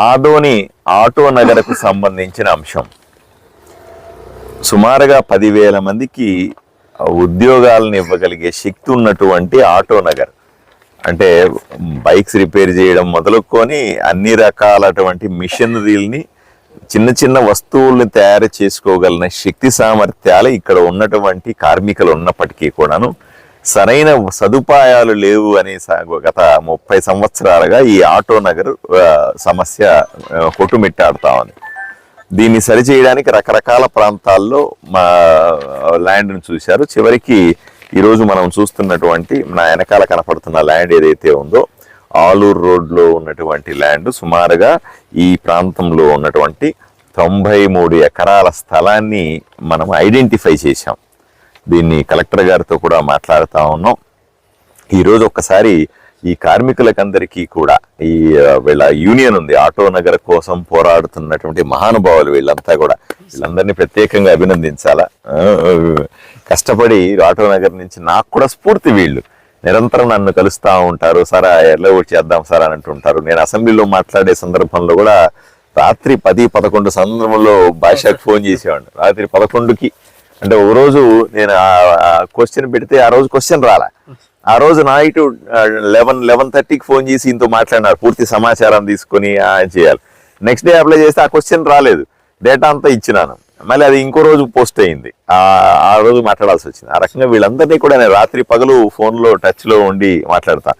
Adoni auto నగరకు సంబంధించిన అంశం. సుమారుగా పదివేల మందికి ఉద్యోగాలను ఇవ్వగలిగే శక్తి ఉన్నటువంటి ఆటో నగర్. అంటే బైక్స్ రిపేర్ చేయడం మొదలుకొని అన్ని రకాలటువంటి మిషనరీల్ని చిన్న చిన్న వస్తువుల్ని తయారు చేసుకోగలిగిన శక్తి సామర్థ్యాలు ఇక్కడ ఉన్నటువంటి కార్మికులు ఉన్నప్పటికీ కూడాను సరైన సదుపాయాలు లేవు అనే గత ముప్పై సంవత్సరాలుగా ఈ ఆటో నగర్ సమస్య కొట్టుమిట్టాడుతా ఉంది. దీన్ని సరిచేయడానికి రకరకాల ప్రాంతాల్లో మా ల్యాండ్ను చూశారు. చివరికి ఈరోజు మనం చూస్తున్నటువంటి నా వెనకాల కనపడుతున్న ల్యాండ్ ఏదైతే ఉందో ఆలూరు రోడ్లో ఉన్నటువంటి ల్యాండ్ సుమారుగా ఈ ప్రాంతంలో ఉన్నటువంటి తొంభై మూడు ఎకరాల స్థలాన్ని మనం ఐడెంటిఫై చేశాం. దీన్ని కలెక్టర్ గారితో కూడా మాట్లాడుతూ ఉన్నాం. ఈరోజు ఒక్కసారి ఈ కార్మికులకందరికీ కూడా ఈ వీళ్ళ యూనియన్ ఉంది ఆటో నగర కోసం పోరాడుతున్నటువంటి మహానుభావులు వీళ్ళంతా కూడా వీళ్ళందరినీ ప్రత్యేకంగా అభినందించాలా? కష్టపడి ఆటో నగర్ నుంచి నాకు కూడా స్ఫూర్తి వీళ్ళు. నిరంతరం నన్ను కలుస్తూ ఉంటారు సార్ ఎట్లా చేద్దాం సార్ అని అంటుంటారు. నేను అసెంబ్లీలో మాట్లాడే సందర్భంలో కూడా రాత్రి పది పదకొండు సందర్భంలో భాషకు ఫోన్ చేసేవాడిని. రాత్రి పదకొండుకి అంటే ఒక రోజు నేను క్వశ్చన్ పెడితే ఆ రోజు క్వశ్చన్ రాలా. ఆ రోజు నైట్ లెవెన్ లెవెన్ థర్టీకి ఫోన్ చేసి ఇంతో మాట్లాడినారు. పూర్తి సమాచారం తీసుకొని చేయాలి? నెక్స్ట్ డే అప్లై చేస్తే ఆ క్వశ్చన్ రాలేదు. డేటా అంతా ఇచ్చినాను. మళ్ళీ అది ఇంకో రోజు పోస్ట్ అయింది. ఆ ఆ రోజు మాట్లాడాల్సి వచ్చింది. ఆ రకంగా వీళ్ళందరినీ కూడా నేను రాత్రి పగలు ఫోన్లో టచ్లో ఉండి మాట్లాడతా.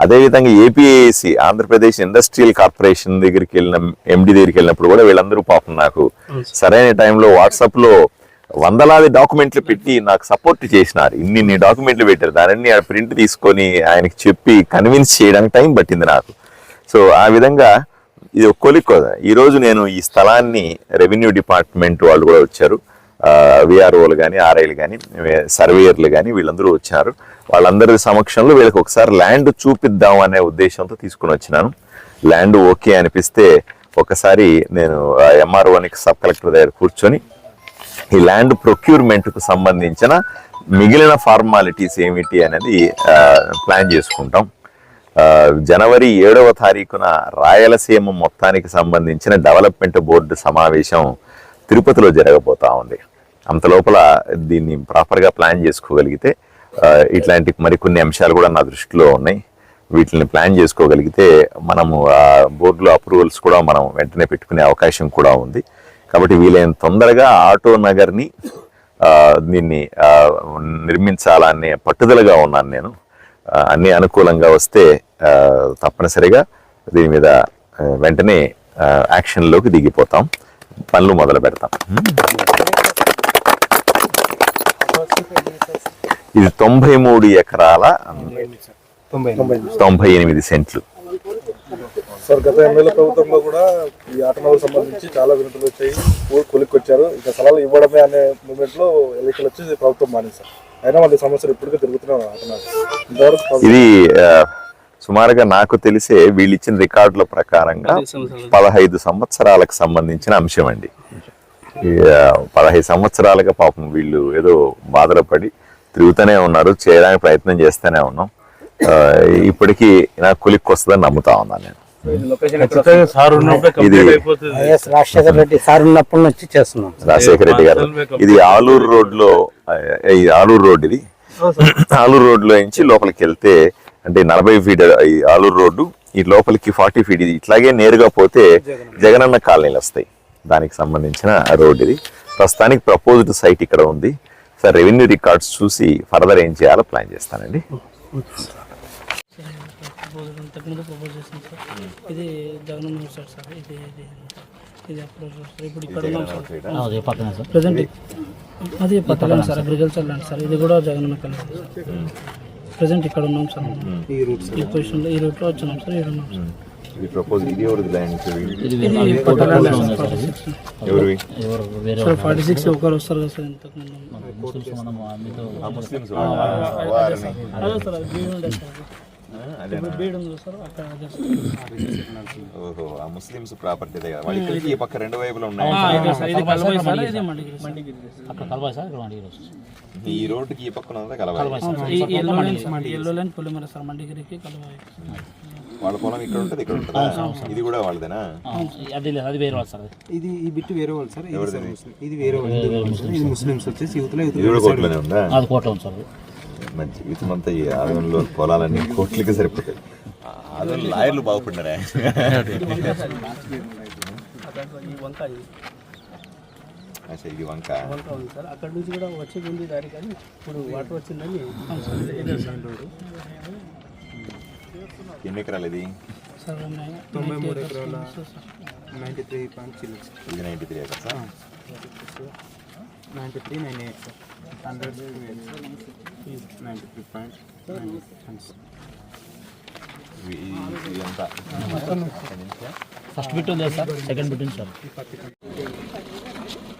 అదేవిధంగా ఏపీఏసి ఆంధ్రప్రదేశ్ ఇండస్ట్రియల్ కార్పొరేషన్ దగ్గరికి వెళ్ళిన ఎండి దగ్గరికి వెళ్ళినప్పుడు కూడా వీళ్ళందరూ పాపం నాకు సరైన టైంలో వాట్సాప్లో వందలాది డాక్యుమెంట్లు పెట్టి నాకు సపోర్ట్ చేసినారు. ఇన్ని ఇన్ని డాక్యుమెంట్లు పెట్టారు. దానిని ప్రింట్ తీసుకొని ఆయనకి చెప్పి కన్విన్స్ చేయడానికి టైం పట్టింది నాకు. సో ఆ విధంగా ఇది ఒక కొలిక్ ఈరోజు నేను ఈ స్థలాన్ని రెవెన్యూ డిపార్ట్మెంట్ వాళ్ళు కూడా వచ్చారు. విఆర్ఓలు కానీ ఆర్ఐలు కానీ సర్వేయర్లు కానీ వీళ్ళందరూ వచ్చారు. వాళ్ళందరి సమక్షంలో వీళ్ళకి ఒకసారి ల్యాండ్ చూపిద్దాం అనే ఉద్దేశంతో తీసుకుని వచ్చినాను. ల్యాండ్ ఓకే అనిపిస్తే ఒకసారి నేను ఎంఆర్ఓనికి సబ్ కలెక్టర్ దగ్గర కూర్చొని ఈ ల్యాండ్ ప్రొక్యూర్మెంట్కు సంబంధించిన మిగిలిన ఫార్మాలిటీస్ ఏమిటి అనేది ప్లాన్ చేసుకుంటాం. జనవరి ఏడవ తారీఖున రాయలసీమ మొత్తానికి సంబంధించిన డెవలప్మెంట్ బోర్డు సమావేశం తిరుపతిలో జరగబోతా ఉంది. అంత లోపల దీన్ని ప్రాపర్గా ప్లాన్ చేసుకోగలిగితే ఇట్లాంటి మరికొన్ని అంశాలు కూడా నా దృష్టిలో ఉన్నాయి. వీటిని ప్లాన్ చేసుకోగలిగితే మనము బోర్డులో అప్రూవల్స్ కూడా మనం వెంటనే పెట్టుకునే అవకాశం కూడా ఉంది. కాబట్టి వీలైన తొందరగా ఆటో నగర్ని దీన్ని నిర్మించాలనే పట్టుదలగా ఉన్నాను నేను. అన్ని అనుకూలంగా వస్తే తప్పనిసరిగా దీని మీద వెంటనే యాక్షన్లోకి దిగిపోతాం. పనులు మొదలు పెడతాం. ఇది తొంభై మూడు ఎకరాల తొంభై ఎనిమిది సెంట్లు. సార్ గత ఎమ్మెల్యే ప్రభుత్వంలో కూడా ఈ ఆటోనగర్ సంబంధించి చాలా వినతులు వచ్చాయి. ఊరు కొలిక్కి వచ్చారు ఇంకా స్థలాలు ఇవ్వడమే అనే మూమెంట్లో ఎన్నికలు వచ్చి ప్రభుత్వం సార్. అయినా వాళ్ళ సమస్యలు ఇప్పటికే తిరుగుతున్నాం ప్రభుత్వం ఇది సుమారుగా నాకు తెలిసే వీళ్ళు ఇచ్చిన రికార్డుల ప్రకారంగా పదహైదు సంవత్సరాలకు సంబంధించిన అంశం అండి. పదహైదు సంవత్సరాలుగా పాపం వీళ్ళు ఏదో బాధలు పడి తిరుగుతూనే ఉన్నారు చేయడానికి ప్రయత్నం చేస్తూనే ఉన్నాం. ఇప్పటికీ నాకు కులిక్కి వస్తుందని నమ్ముతా ఉన్నాను నేను. రాజశేఖర రెడ్డి సార్ ఉన్నప్పటి నుంచి చేస్తున్నాం రాజశేఖర రెడ్డి గారు. ఇది ఆలూరు రోడ్లో ఆ, ఈ ఆలూరు రోడ్ ఇది. ఆలూరు రోడ్లో నుంచి లోపలికి వెళ్తే అంటే నలభై ఫీట్ ఈ ఆలూరు రోడ్డు ఈ లోపలికి ఫార్టీ ఫీట్ ఇది. ఇట్లాగే నేరుగా పోతే జగనన్న కాలనీలు వస్తాయి. దానికి సంబంధించిన రోడ్ ఇది. ప్రస్తుతానికి ప్రపోజ్డ్ సైట్ ఇక్కడ ఉంది. సార్ రెవెన్యూ రికార్డ్స్ చూసి ఫర్దర్ ఏం చేయాలో ప్లాన్ చేస్తానండి. ఇంతకుముందు ప్రపోజ్ చేసాం సార్. ఇది జగన్ సార్ సార్. ఇది ఇది ఇది అప్రోచ్ సార్ ఇప్పుడు ఇక్కడ ఉన్నాం సార్. అదే పక్కన సార్. ప్రజెంట్ అది పట్టలేం సార్ అగ్రికల్చర్ ల్యాండ్ సార్. ఇది కూడా జగన్ కలిసి ప్రజెంట్ ఇక్కడ ఉన్నాం సార్. ఈ రూట్ ఈ పొజిషన్లో ఈ రూట్లో వచ్చినాం సార్. ఇక్కడ ఉన్నాం సార్. ఇది ప్రపోజ్ ఎవరిది ల్యాండ్ ఎవరివి? సార్ ఫార్టీ సిక్స్ ఒకరు వస్తారు కదా సార్ ఇంతకుముందు. ఓహో ఆ ముస్లిమ్స్ ప్రాపర్టీ దగ్గర వాళ్ళ ఇక్కడికి ఈ పక్క రెండు వైపులా ఉన్నాయి. కలవాలి ఈ రోడ్డుకి ఈ పక్కన ఉందా కలవాలి ఈ ఎల్లో లైన్ సార్ పులిమర మండిగిరికి కలవాయి. వాళ్ళ పొలం ఇక్కడ ఉంటుంది ఇక్కడ ఉంటుందా? ఇది కూడా వాళ్ళదేనా? అది లేదు అది వేరే వాళ్ళు సార్. ఇది ఈ బిట్ వేరే వాళ్ళు సార్ ఇది సార్ ముస్లిం ఇది వేరే వాళ్ళు. ఇది ముస్లిమ్స్ వచ్చేసి యువతలో ఉందా? అది కోట్లో ఉంది సార్ మన జీవితం అంతా ఈ ఆదంలో పొలాలన్నీ కోట్లకి సరిపోతాయి. ఆదం లాయర్లు బాగుపడినారా ఇది వంక వంక. ఉంది సార్ అక్కడ నుంచి కూడా వచ్చేది ఉంది దారి కానీ ఇప్పుడు వాటర్ వచ్చిందని ఎన్ని ఎకరాలు ఇది? సార్ తొంభై మూడు ఎకరాల నైంటీ త్రీ పాయింట్ ఇది ninety three acres ninety three nine eight hundred first bit ఉంది సార్ సెకండ్ బిట్ ఉంది సార్